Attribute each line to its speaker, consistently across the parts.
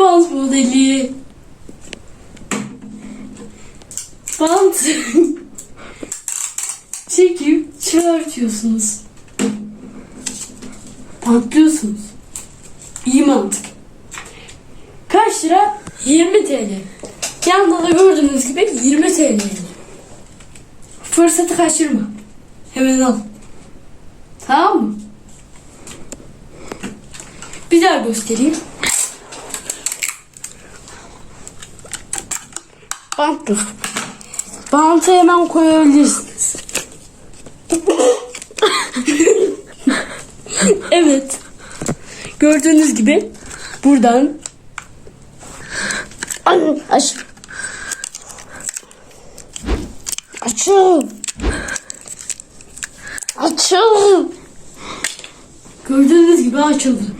Speaker 1: bant modeli. Bant çekip çıkartıyorsunuz. Bantlıyorsunuz. İyi mantık. Kaç lira? 20 TL. Yanında da gördüğünüz gibi 20 TL. Fırsatı kaçırma. Hemen al. Tamam mı? Bir daha göstereyim. Bantlı. Bantı hemen koyabilirsiniz. evet. Gördüğünüz gibi buradan aç. Açıl. Açıl. Gördüğünüz gibi açıldı.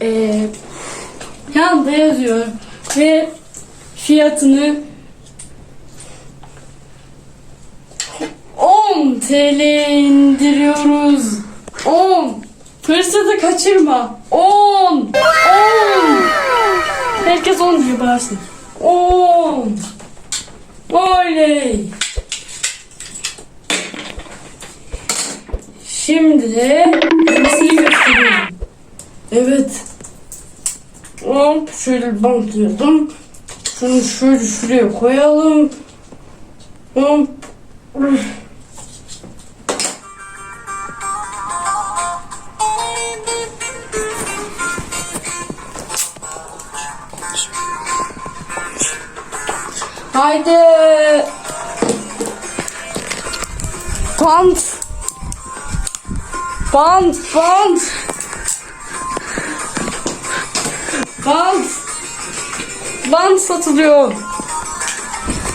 Speaker 1: Ee, yanında yazıyor ve fiyatını 10 TL indiriyoruz. 10. Fırsatı kaçırma. 10. 10. Herkes 10 diye bağırsın. 10. Oley. Şimdi. Evet. Hop şöyle bantlayalım. Şunu şöyle şuraya koyalım. Hop. Haydi. Bant. Bant, bant. Bant. Bant satılıyor.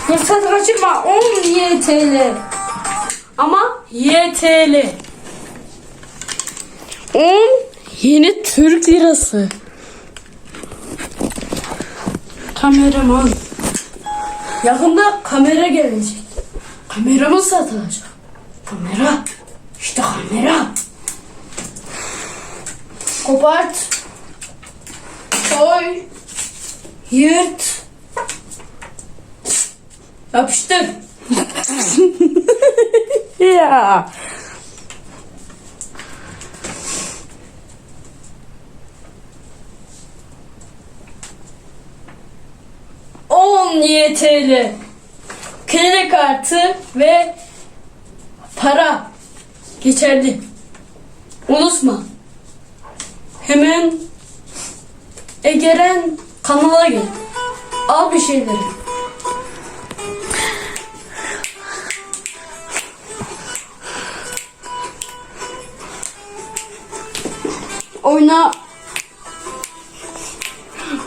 Speaker 1: Fırsat kaçırma. 10 YTL. Ama YTL. 10 yeni Türk lirası. Kameraman. Yakında kamera gelecek. Kameramız satılacak. Kamera. İşte kamera. Kopart. Koy. Yırt. Yapıştır. ya. On YTL kredi kartı ve para geçerli. Unutma. Hemen Egeren kanala gel. Al bir şeyleri. Oyna.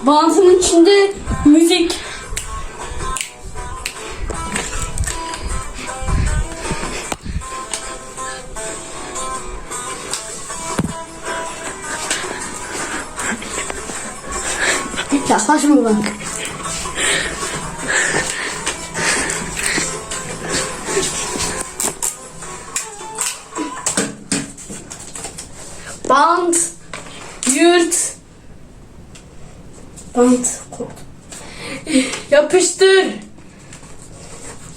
Speaker 1: Bantın içinde müzik Yaklaşma bana. Bant, yırt, bant. Yapıştır.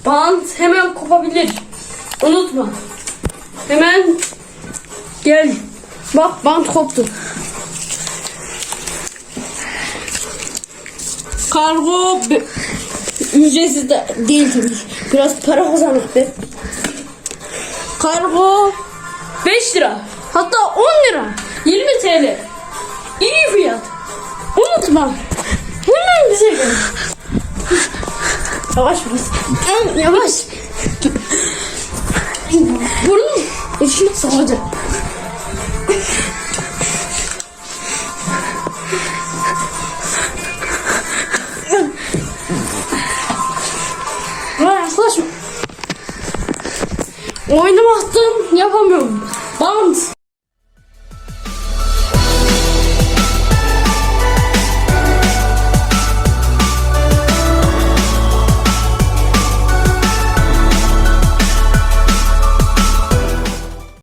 Speaker 1: Bant hemen kopabilir. Unutma. Hemen gel. Bak bant koptu. Kargo ücretsiz de değil tabii. Biraz para kazandık be. Kargo 5 lira. Hatta 10 lira. 20 TL. İyi fiyat. Unutma. Hemen bize gel. Yavaş biraz. Yavaş. Burnun içine sokacak. Oynamaktan yapamıyorum. Bant.